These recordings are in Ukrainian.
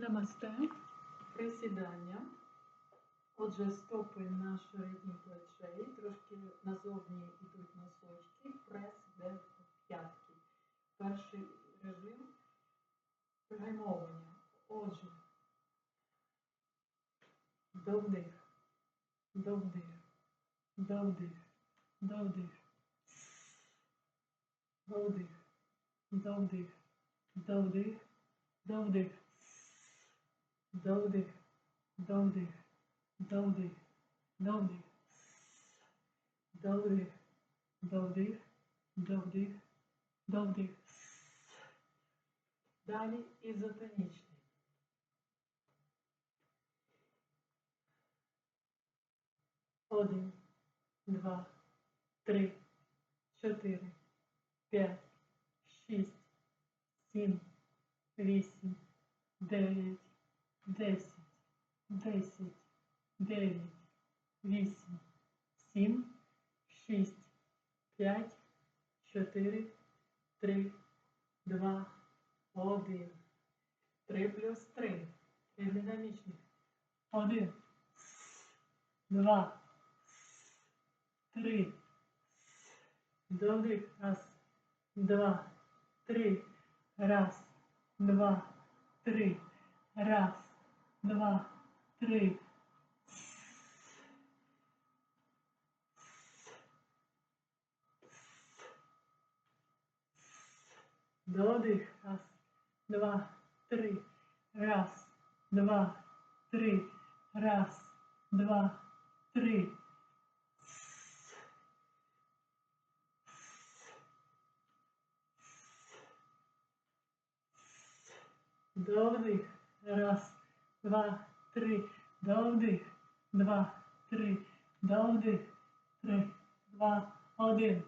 Намасте. Присідання. Отже, стопи на ширині плечей, трошки назовні йдуть носочки, прес йде в п'ятки. Перший режим пригаймовування. Отже, довдих, довдих, довдих, довдих, довдих, довдих, довдих, довдих. Довдих, до вдих, до довдих, до довдих, До вдих, до вдих. Далі ізотонічний. Один, два, три, чотири, п'ять, шість, сім, вісім, дев'ять. 10, 10, 9, 8, 7, 6, 5, 4, 3, 2, 1. 3 плюс три. Три динамічних. 1, 2, Три. До них. Раз, два, три. Раз, два, три. Раз два, три. Додих. Раз, два, три. Раз, два, три. Раз, два, три. Додих. Два, три, довдих, два, три, довдих, три, два, один.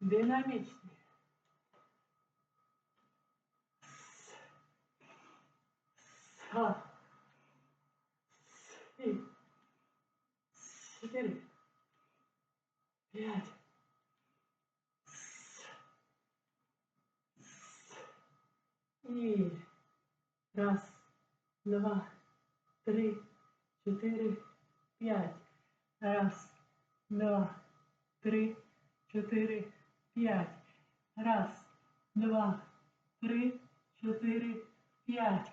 Динамічний. Ха. І. Чотири. П'ять. І. Раз, два, три, чотири, п'ять. Раз, два, три, чотири, п'ять. Раз, два, три, чотири, п'ять.